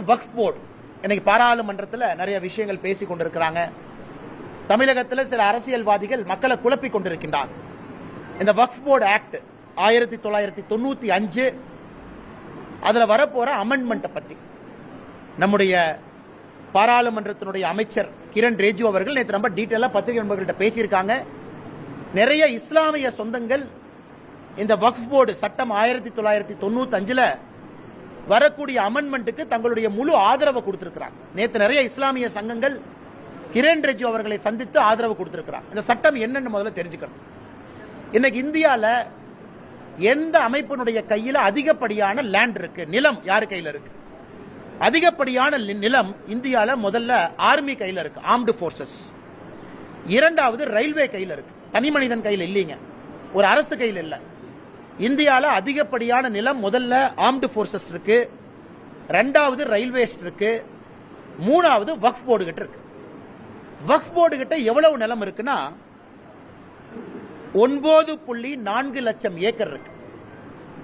வக்ஃப் board இன்னைக்கு பாராளுமன்றத்தில் நிறைய விஷயங்கள் பேசி கொண்டிருக்கிறாங்க. தமிழகத்தில் சில அரசியல்வாதிகள் மக்களை குழப்பி கொண்டிருக்கின்றாங்க இந்த வக்ஃப் போர்டு ஆக்ட் ஆயிரத்தி தொள்ளாயிரத்தி தொண்ணூத்தி அஞ்சு அதுல வரப்போற அமெண்ட்மெண்ட்டை பத்தி. நம்முடைய பாராளுமன்றத்தினுடைய அமைச்சர் கிரண் ரிஜிஜு அவர்கள் நேற்று ரொம்ப டீட்டெயிலாக பத்திரிகை நண்பர்கள்ட்ட பேசியிருக்காங்க. நிறைய இஸ்லாமிய சொந்தங்கள் இந்த வக்ஃப் போர்டு சட்டம் ஆயிரத்தி தொள்ளாயிரத்தி தொண்ணூத்தி அஞ்சுல வரக்கூடிய அமெண்ட்மெண்ட்டுக்கு தங்களுடைய முழு ஆதரவை கொடுத்திருக்கிறாங்க நேற்று நிறைய இஸ்லாமிய சங்கங்கள் கிரண் ரெஜி அவர்களை சந்தித்து ஆதரவு கொடுத்திருக்கிறாங்க இந்த சட்டம் என்னன்னு முதல்ல தெரிஞ்சுக்கணும். இன்னைக்கு இந்தியாவில் எந்த அமைப்பினுடைய கையில் அதிகப்படியான லேண்ட் இருக்கு? நிலம் யார் கையில் இருக்கு? அதிகப்படியான நிலம் இந்தியாவில் முதல்ல ஆர்மி கையில் இருக்கு. ஆர்ம்டு ஃபோர்ஸஸ் இரண்டாவது ரயில்வே கையில் இருக்கு. தனி மனிதன் கையில் இல்லைங்க. ஒரு அரசு கையில் இல்லை. இந்தியாவில் அதிகப்படியான நிலம் முதல்ல ஆர்ம்டு ஃபோர்ஸஸ் இருக்கு. ரெண்டாவது ரயில்வேஸ் இருக்கு. மூணாவது வக்ஃப் போர்டு கிட்ட இருக்கு. வக்ஃப் போர்டு கிட்ட எவ்வளவு நிலம் இருக்குன்னா ஒன்பது புள்ளி நான்கு லட்சம் ஏக்கர் இருக்கு.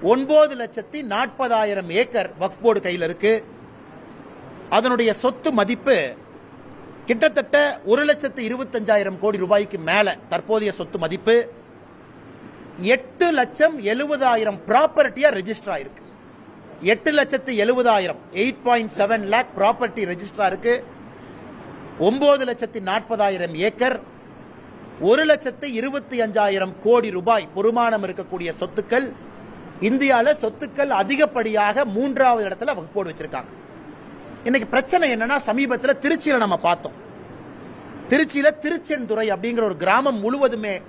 ஒன்பது லட்சத்தி நாற்பதாயிரம் ஏக்கர் வக்ஃப் போர்டு கையில் இருக்கு. அதனுடைய சொத்து மதிப்பு கிட்டத்தட்ட ஒரு லட்சத்து இருபத்தஞ்சாயிரம் கோடி ரூபாய்க்கு மேல தற்போதைய சொத்து மதிப்பு. எட்டு லட்சம் எழுபதாயிரம் ப்ராப்பர்ட்டியா ரெஜிஸ்டர் ஆயிருக்கு. எட்டு லட்சத்து எழுபதாயிரம் eight point seven lakh property register இருக்கு ஒன்பது லட்சத்தி நாற்பதாயிரம் ஏக்கர் ஒரு லட்சத்து இருபத்தி அஞ்சாயிரம் கோடி ரூபாய் பொறுமானம் இருக்கக்கூடிய சொத்துக்கள் இந்தியாவில் சொத்துக்கள் அதிகப்படியாக மூன்றாவது இடத்துல வகுப்போடு வச்சிருக்காங்க. இன்னைக்கு பிரச்சனை என்னன்னா சமீபத்தில் திருச்சியில் நம்ம பார்த்தோம். திருச்சியில திருச்செந்துறை அப்படிங்கிற ஒரு கிராமம் முழுவதுமே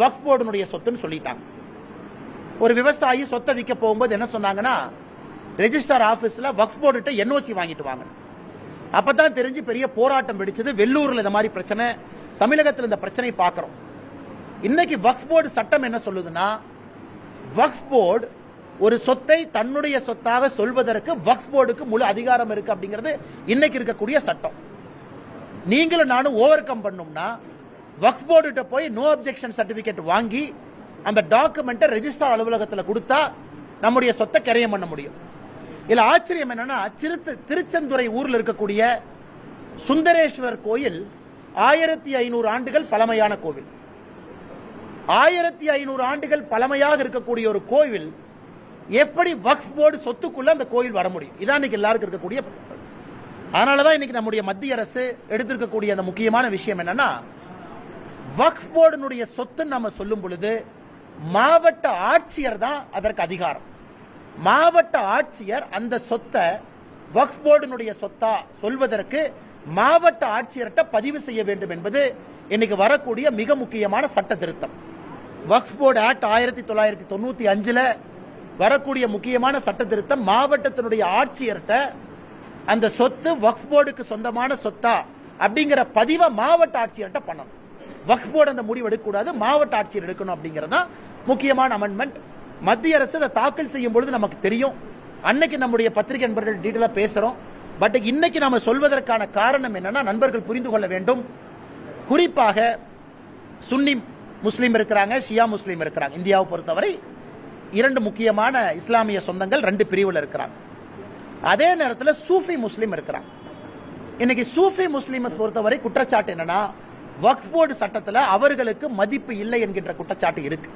வக்ஃப் போர்டுனுடைய சொத்துன்னு சொல்லிட்டாங்க. ஒரு விவசாயி சொத்தை விற்க போகும்போது என்ன சொன்னாங்கன்னா ரெஜிஸ்டர் ஆஃபீஸில் வக்ஃப் போர்டுகிட்ட என்ஓசி வாங்கிட்டு வாங்க. அப்பதான் தெரிஞ்சு பெரிய போராட்டம் வெடிச்சது. வெள்ளூரில் இந்த மாதிரி பிரச்சனை தமிழகத்தில் இந்த பிரச்சனையை பார்க்குறோம். இன்னைக்கு வக்ஃப் போர்டு சட்டம் என்ன சொல்லுதுன்னா வக்ஃப் போர்டு ஒரு சொத்தை தன்னுடைய சொத்தாக சொல்வதற்கு வக்ஃப் போர்டுக்கு முழு அதிகாரம் இருக்கு அப்படிங்கிறது இன்னைக்கு இருக்கக்கூடிய சட்டம். நீங்களும் நானும் ஓவர் கம் பண்ணோம்னா வக்ஃப் போர்டுகிட்ட போய் நோ அப்ஜெக்ஷன் சர்டிபிகேட் வாங்கி அந்த டாக்குமெண்ட்டை ரெஜிஸ்டார் அலுவலகத்தில் கொடுத்தா நம்முடைய சொத்தை கரையம் பண்ண முடியும். இதில் ஆச்சரியம் என்னன்னா சிறுத்து திருச்செந்துறை ஊரில் இருக்கக்கூடிய சுந்தரேஸ்வரர் கோயில் ஆயிரத்தி ஐநூறு ஆண்டுகள் பழமையான கோவில். ஆயிரத்தி ஐநூறு ஆண்டுகள் பழமையாக இருக்கக்கூடிய ஒரு கோவில் எப்படி வக்ஃப் போர்டு சொத்துக்குள்ள அந்த கோயில் வர முடியும்? இதான் இன்னைக்கு எல்லாருக்கும் இருக்கக்கூடிய அதனாலதான் இன்னைக்கு நம்முடைய மத்திய அரசு எடுத்திருக்கக்கூடிய அந்த முக்கியமான விஷயம் என்னன்னா வக்ஃப் போர்டினுடைய சொத்து நம்ம சொல்லும் பொழுது மாவட்ட ஆட்சியர் தான் அதற்கு அதிகாரம். மாவட்ட ஆட்சியர் அந்த சொத்தை வக்ஃப் போர்டினுடைய சொத்தா சொல்வதற்கு மாவட்ட ஆட்சியர்கிட்ட பதிவு செய்ய வேண்டும் என்பது இன்னைக்கு வரக்கூடிய மிக முக்கியமான சட்ட திருத்தம். வக்ஃப் போர்டு ஆக்ட் ஆயிரத்தி தொள்ளாயிரத்தி தொண்ணூத்தி அஞ்சுல வரக்கூடிய முக்கியமான சட்ட திருத்தம் மாவட்டத்தினுடைய ஆட்சியர்கிட்ட அந்த சொத்து வக்ஃப் போர்டுக்கு சொந்தமான சொத்தா அப்படிங்கிற பதிவை மாவட்ட ஆட்சியர்கிட்ட பண்ணணும். வக்ஃப் போர்டு அந்த முடிவு எடுக்கக்கூடாது மாவட்ட ஆட்சியர் எடுக்கணும் அப்படிங்கிறது தான் முக்கியமான அமெண்ட்மெண்ட் மத்திய அரசு அதை தாக்கல் செய்யும் பொழுது நமக்கு தெரியும். அன்னைக்கு நம்முடைய பத்திரிகை நண்பர்கள் டீட்டெயிலாக பேசுகிறோம் பட் இன்னைக்கு நாம சொல்வதற்கான காரணம் என்னன்னா நண்பர்கள் புரிந்து கொள்ள வேண்டும். குறிப்பாக சுன்னி முஸ்லீம் இருக்கிறாங்க ஷியா முஸ்லீம் இருக்கிறாங்க. இந்தியாவை பொறுத்தவரை இரண்டு முக்கியமான இஸ்லாமிய சொந்தங்கள் ரெண்டு பிரிவில் இருக்கிறாங்க. அதே நேரத்தில் சூஃபி முஸ்லீம் இருக்கிறாங்க. இன்னைக்கு சூஃபி முஸ்லீமை பொறுத்தவரை குற்றச்சாட்டு என்னன்னா வக்ஃப் போர்டு சட்டத்தில் அவர்களுக்கு மதிப்பு இல்லை என்கின்ற குற்றச்சாட்டு இருக்கு.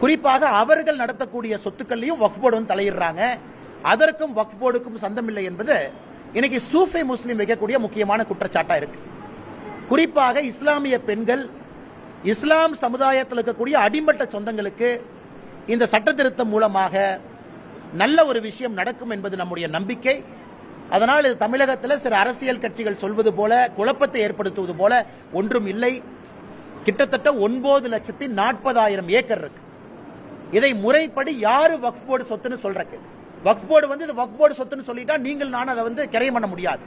குறிப்பாக அவர்கள் நடத்தக்கூடிய சொத்துக்கள்லையும் வக்ஃப் போர்டு வந்து தலையிடுறாங்க. அதற்கும் வக்ஃப் போர்டுக்கும் சந்தமில்லை என்பது இன்னைக்கு சூஃபி முஸ்லீம் வைக்கக்கூடிய முக்கியமான குற்றச்சாட்டா இருக்கு. குறிப்பாக இஸ்லாமிய பெண்கள் இஸ்லாம் சமுதாயத்தில் இருக்கக்கூடிய அடிமட்ட சொந்தங்களுக்கு இந்த சட்ட திருத்தம் மூலமாக நல்ல ஒரு விஷயம் நடக்கும் என்பது நம்முடைய நம்பிக்கை. அதனால் இது தமிழகத்தில் சில அரசியல் கட்சிகள் சொல்வது போல குழப்பத்தை ஏற்படுத்துவது போல ஒன்றும் இல்லை. கிட்டத்தட்ட ஒன்பது லட்சத்தி நாற்பதாயிரம் ஏக்கர் இருக்கு. இதை முறைப்படி யாரு வக்ஃப் போர்டு சொத்துன்னு சொல்றக்கு? வக்ஃப் போர்டு வந்து இது வக்ஃப் போர்டு சொத்துன்னு சொல்லிட்டா நீங்கள் நான் அதை வந்து கிரையம் பண்ண முடியாது.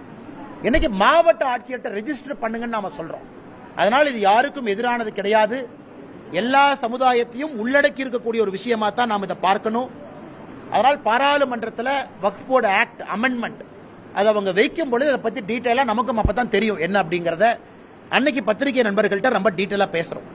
இன்னைக்கு மாவட்ட ஆட்சியர்கிட்ட ரெஜிஸ்டர் பண்ணுங்கன்னு நாம சொல்றோம். அதனால் இது யாருக்கும் எதிரானது கிடையாது. எல்லா சமுதாயத்தையும் உள்ளடக்கி இருக்கக்கூடிய ஒரு விஷயமா தான் நாம் இதை பார்க்கணும். அதனால் பாராளுமன்றத்தில் வக்ஃப் போர்டு ஆக்ட் அமெண்ட்மெண்ட் அதை அவங்க வைக்கும் பொழுது அதை பற்றி டீட்டெயிலாக நமக்கும் அப்போ தான் தெரியும் என்ன அப்படிங்கிறத. அன்னைக்கு பத்திரிகை நண்பர்கள்ட்ட ரொம்ப டீட்டெயிலாக பேசுகிறோம்